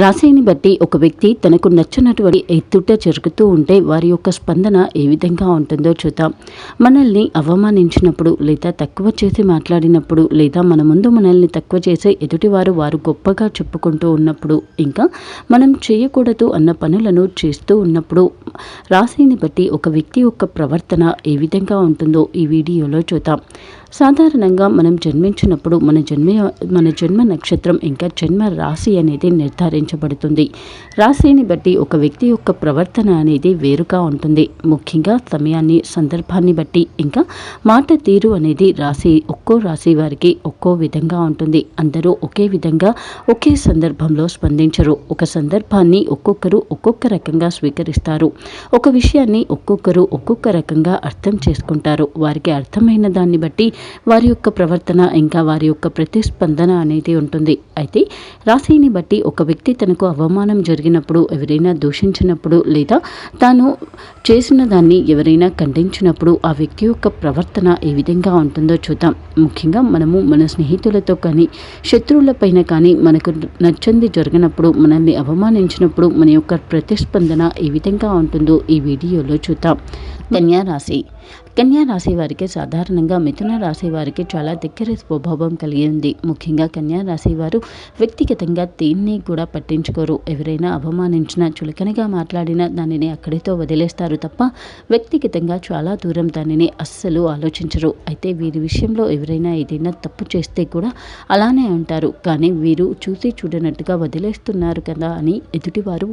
రాశిని బట్టి ఒక వ్యక్తి తనకు నచ్చినటువంటి ఎత్తుట జరుగుతూ ఉంటే వారి యొక్క స్పందన ఏ విధంగా ఉంటుందో చూద్దాం. మనల్ని అవమానించినప్పుడు లేదా తక్కువ చేసి మాట్లాడినప్పుడు లేదా మన ముందు మనల్ని తక్కువ చేసే ఎదుటివారు వారు గొప్పగా చెప్పుకుంటూ ఉన్నప్పుడు ఇంకా మనం చేయకూడదు అన్న పనులను చేస్తూ ఉన్నప్పుడు రాశిని బట్టి ఒక వ్యక్తి యొక్క ప్రవర్తన ఏ విధంగా ఉంటుందో ఈ వీడియోలో చూద్దాం. సాధారణంగా మనం జన్మించినప్పుడు మన జన్మ మన జన్మ నక్షత్రం ఇంకా జన్మ రాశి అనేది గుర్తించబడుతుంది రాశిని బట్టి ఒక వ్యక్తి యొక్క ప్రవర్తన అనేది వేరుగా ఉంటుంది. ముఖ్యంగా సమయాన్ని సందర్భాన్ని బట్టి. ఇంకా మాట తీరు అనేది రాశి ఒక్కో రాశి వారికి ఒక్కో విధంగా ఉంటుంది. అందరూ ఒకే విధంగా ఒకే సందర్భంలో స్పందించరు. ఒక సందర్భాన్ని ఒక్కొక్కరు ఒక్కొక్క రకంగా స్వీకరిస్తారు. ఒక విషయాన్ని ఒక్కొక్కరు ఒక్కొక్క రకంగా అర్థం చేసుకుంటారు. వారికి అర్థమైన దాన్ని బట్టి వారి యొక్క ప్రవర్తన ఇంకా వారి యొక్క ప్రతిస్పందన అనేది ఉంటుంది. అయితే రాశిని బట్టి ఒక వ్యక్తి తనకు అవమానం జరిగినప్పుడు ఎవరైనా దూషించినప్పుడు లేదా తాను చేసిన దాన్ని ఎవరైనా ఖండించినప్పుడు ఆ వ్యక్తి యొక్క ప్రవర్తన ఏ విధంగా ఉంటుందో చూద్దాం. ముఖ్యంగా మనము మన స్నేహితులతో కానీ శత్రువులపైన కానీ మనకు నచ్చంది జరిగినప్పుడు మనల్ని అవమానించినప్పుడు మన యొక్క ప్రతిస్పందన ఏ విధంగా ఉంటుందో ఈ వీడియోలో చూద్దాం. కన్యా రాశి. కన్యా రాశి వారికి సాధారణంగా మిథున రాశి వారికి చాలా దగ్గర స్వభావం కలిగి ఉంది. ముఖ్యంగా కన్యా రాశి వారు వ్యక్తిగతంగా దేన్ని కూడా పట్టించుకోరు. ఎవరైనా అవమానించినా చులకనగా మాట్లాడినా దానిని అక్కడితో వదిలేస్తారు తప్ప వ్యక్తిగతంగా చాలా దూరం దానిని అస్సలు ఆలోచించరు. అయితే వీరి విషయంలో ఎవరైనా ఏదైనా తప్పు చేస్తే కూడా అలానే ఉంటారు కానీ వీరు చూసి చూడనట్టుగా వదిలేస్తున్నారు కదా అని ఎదుటివారు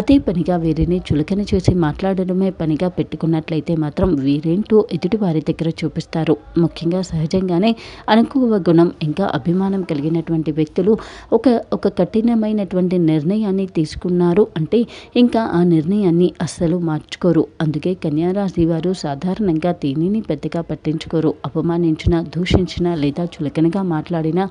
అదే పనిగా వీరిని చులకన చేసి మాట్లాడడమే పనిగా పెట్టుకున్నట్లయితే మాత్రం వీరేంటో ఎదుటి వారి దగ్గర చూపిస్తారు. ముఖ్యంగా సహజంగానే అనుకువ గుణం ఇంకా అభిమానం కలిగినటువంటి వ్యక్తులు ఒక ఒక కఠినమైనటువంటి నిర్ణయాన్ని తీసుకున్నారు అంటే ఇంకా ఆ నిర్ణయాన్ని అస్సలు మార్చుకోరు. అందుకే కన్యారాశి వారు సాధారణంగా దీనిని పెద్దగా పట్టించుకోరు. అవమానించిన దూషించిన లేదా చులకనగా మాట్లాడినా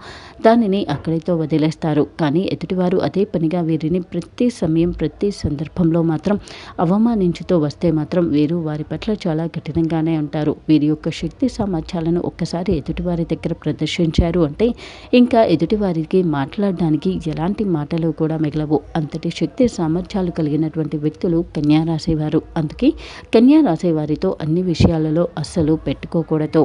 దానిని అక్కడితో వదిలేస్తారు. కానీ ఎదుటివారు అదే పనిగా వీరిని ప్రతి సమయం ప్రతి సందర్భంలో మాత్రం అవమానించుతూ వస్తే మాత్రం వీరు వారి పట్ల చాలా కఠినంగానే ఉంటారు. వీరి యొక్క శక్తి సామర్థ్యాలను ఒక్కసారి ఎదుటివారి దగ్గర ప్రదర్శించారు అంటే ఇంకా ఎదుటివారికి మాట్లాడడానికి ఎలాంటి మాటలు కూడా మిగలవు. అంతటి శక్తి సామర్థ్యాలు కలిగినటువంటి వ్యక్తులు కన్యా రాసేవారు అందుకే కన్యా రాసేవారితో అన్ని విషయాలలో అస్సలు పెట్టుకోకూడదు.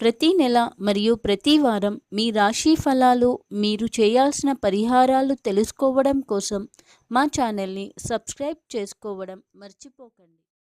ప్రతి నెల మరియు ప్రతి వారం మీ రాశి ఫలాలు మీరు చేయాల్సిన పరిహారాలు తెలుసుకోవడం కోసం మా ఛానల్ని సబ్స్క్రైబ్ చేసుకోవడం మర్చిపోకండి.